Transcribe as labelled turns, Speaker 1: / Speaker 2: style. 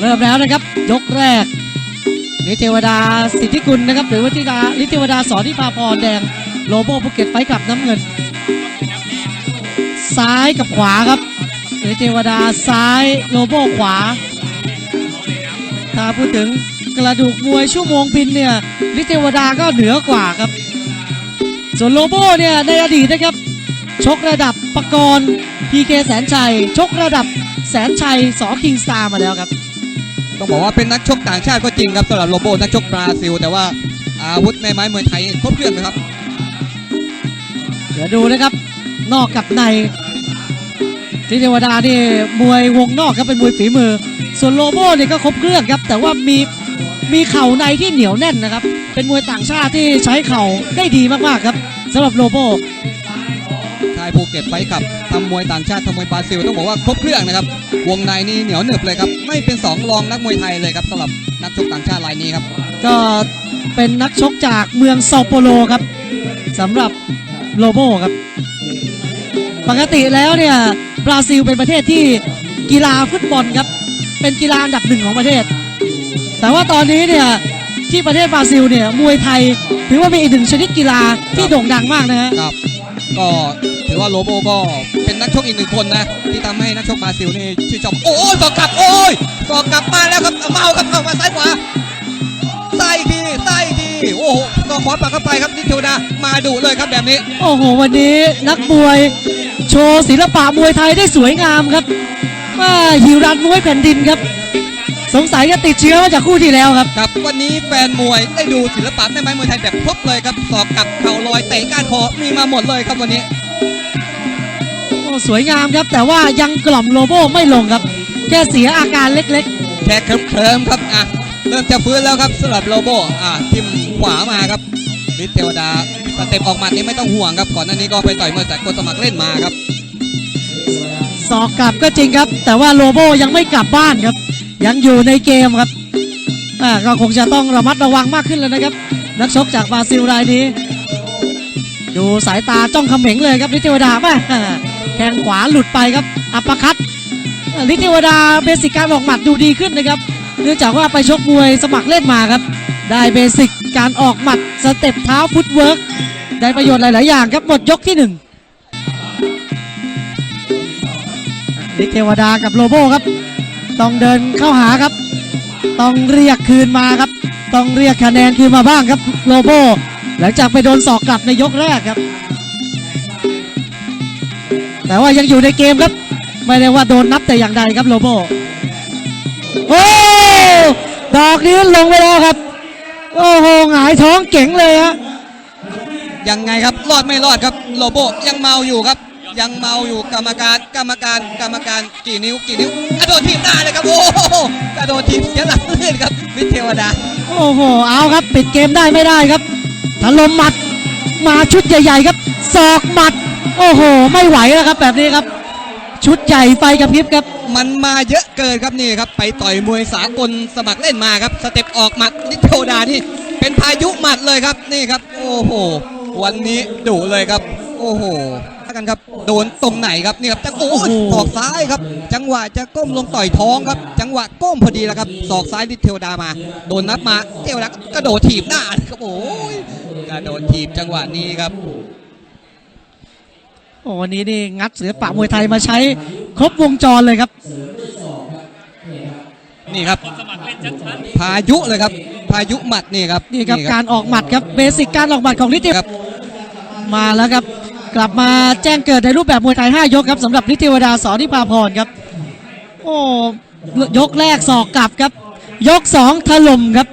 Speaker 1: เริ่มแล้วนะครับ ยกแรกนิเทวดาสิทธิกุลนะครับ หรือว่าทิดานิเทวดาสอนที่พาพรแดงโลโบภูเก็ตไฟกลับน้ำเงิน ซ้ายกับขวาครับนิเทวดาซ้ายโลโบขวา ถ้าพูดถึงกระดูกมวยชั่วโมงบินเนี่ยนิเทวดาก็เหนือกว่าครับ ส่วนโลโบเนี่ยในอดีตนะครับ ชกระดับปกรณ์พีเคแสนชัย ชกระดับแสนชัยสอคิงสตาร์มาแล้วครับ
Speaker 2: ต้องบอกว่าเป็นนักชกต่างชาติก็จริงครับสำหรับโลโบนักชกบราซิล แต่ว่าอาวุธแม่ไม้มวยไทยครบเครื่องนะครับ
Speaker 1: เดี๋ยวดูนะครับ นอกกับในที่เทวดานี่มวยวงนอกครับเป็นมวยฝีมือ ส่วนโลโบเนี่ยก็ครบเครื่องครับ แต่ว่ามีมีเข่าในที่เหนียวแน่นนะครับ เป็นมวยต่างชาติที่ใช้เข่าได้ดีมากๆครับสำหรับโลโบา
Speaker 2: ยภูเก็ตไฟท์กับทำมวยต่างชาติทำมวยบราซิลต้องบอกว่าครบเครื่องนะครับ วงในนี่เหนียวหนึบเลยครับ ไม่เป็นสองรองนักมวยไทยเลยครับสำหรับนักชกต่างชาติรายนี้ครับ
Speaker 1: ก็เป็นนักชกจากเมืองเซาโปโลครับสำหรับโลโบครับ ปกติแล้วเนี่ยบราซิลเป็นประเทศที่กีฬาฟุตบอลครับ เป็นกีฬาอันดับหนึ่งของประเทศ แต่ว่าตอนนี้เนี่ยที่ประเทศบราซิลเนี่ยมวยไทยถือว่าเป็นอีกหนึ่งชนิดกีฬาที่โด่งดังมากนะฮะ
Speaker 2: ครับก็ถือ ว่าโลโบก็เป็นนักชกอีกหนึ่งคนนะ ที่ทำให้นักชกบราซิลนี่ชื่นชมโอ้ยสอกกลับโอ้ยสอกกลับมาแล้วครับเอาเมาครับเอามาซ้ายขวาซ้ายอีกทีซ้ายอีกทีโอ้โหสอกขวาปักเข้าไปครับนิเทวดามาดุเลยครับแบบนี้
Speaker 1: โอ้โหวันนี้นักมวย โชว์ศิลปะมวยไทยได้สวยงามครับว่าหิวรันมวยแผ่นดินครับ สงสัยจะติดเชื้อมาจากคู่ที่แล้วครับ
Speaker 2: ครับ วันนี้แฟนมวยได้ดูศิลปะแม่ไม้มวยไทยแบบครบเลยครับสอกกลับเข่าลอยเตะก้านคอมีมาหมดเลยครับวันนี้
Speaker 1: โอ้ สวยงามครับ แต่ว่ายังกล่อมโลโบไม่ลงครับ แค่เสียอาการเล็ก
Speaker 2: แค่เคลิ้มๆครับอะเริ่มจะฟื้นแล้วครับสำหรับโลโบอะทิมขวามาครับฤทธิ์เทวดาสเต็ปออกหมัดนี่ไม่ต้องห่วงครับก่อนหน้านี้ก็ไปต่อยมวยแต่คนสมัครเล่นมาครับ
Speaker 1: ๆสอกกลับก็จริงครับ แต่ว่าโลโบยังไม่กลับบ้านครับ ยังอยู่ในเกมครับอ่าก็คงจะต้องระมัดระวังมากขึ้นแล้วนะครับ นักชกจากบราซิลรายนี้ ดูสายตาจ้องเขม็งเลยครับลิทเทวดาแม่แข้งขวาหลุดไปครับ อัปคัตลิทเทวดาเบสิกการออกหมัดดูดีขึ้นนะครับ เนื่องจากว่าไปชกมวยสมัครเล่นมาครับ ได้เบสิกการออกหมัดสเต็ปเท้าฟุตเวิร์กได้ประโยชน์หลาย ๆ อย่างครับหมดยกที่หนึ่งลิทเทวดากับโลโบครับ ต้องเดินเข้าหาครับ ต้องเรียกคืนมาครับ ต้องเรียกคะแนนคืนมาบ้างครับโลโบ หลังจากไปโดนศอกกลับในยกแรกครับ แต่ว่ายังอยู่ในเกมครับ ไม่ได้ว่าโดนนับแต่อย่างใดครับโลโบโอ้ดอกนี้ลงไปแล้วครับ โอ้โหหงายท้องเก๋งเลยฮะ
Speaker 2: ยังไงครับรอดไม่รอดครับโลโบยังเมาอยู่ครับ ยังเมาอยู่กรรมการกรรมการกรรมการกี่นิ้วกี่นิ้วกระโดดทีบหน้าเลยครับโอ้โหกระโดดทีบเสียหลักลื่นครับวิทย์เทวดา
Speaker 1: โอ้โหเอาครับ ปิดเกมได้ไม่ได้ครับ ถล่มหมัดมาชุดใหญ่ ๆ ครับศอกหมัด โอ้โห ไม่ไหวแล้วครับ แบบนี้ครับ ชุดใหญ่ไฟกับพริบครับ
Speaker 2: มันมาเยอะเกินครับนี่ครับ ไปต่อยมวยสากลสมัครเล่นมาครับ สเต็ปออกหมัดนิเทวดานี่ เป็นพายุหมัดเลยครับนี่ครับ โอ้โห วันนี้ดุเลยครับ โอ้โหกันครับโดนตรงไหนครับนี่ครับจังโอ้ย
Speaker 1: โอ้โห
Speaker 2: ศอกซ้ายครับ จังหวะจะก้มลงต่อยท้องครับ จังหวะก้มพอดีแล้วครับศอกซ้ายนิเทวดามา โดนนับมาเทวดากระโดดถีบหน้าครับโอ้ยกระ โดดถีบจังหวะนี้ครับ
Speaker 1: โอ้วันนี้นี่งัดศิลปะมวยไทยมาใช้ครบวงจรเลยครับ
Speaker 2: นี่ครับ พายุเลยครับ พายุหมัดนี่ครับ
Speaker 1: นี่ครับการออกหมัดครับเบสิกการออกหมัดของลิทเทว
Speaker 2: ครับ
Speaker 1: มาแล้วครับ กลับมาแจ้งเกิดในรูปแบบมวยไทย 5 ยกครับสำหรับลิทเทวดาสอนิพาพรครับ โอ้ยกแรกศอกกลับครับ ยก 2 ถล่มครับ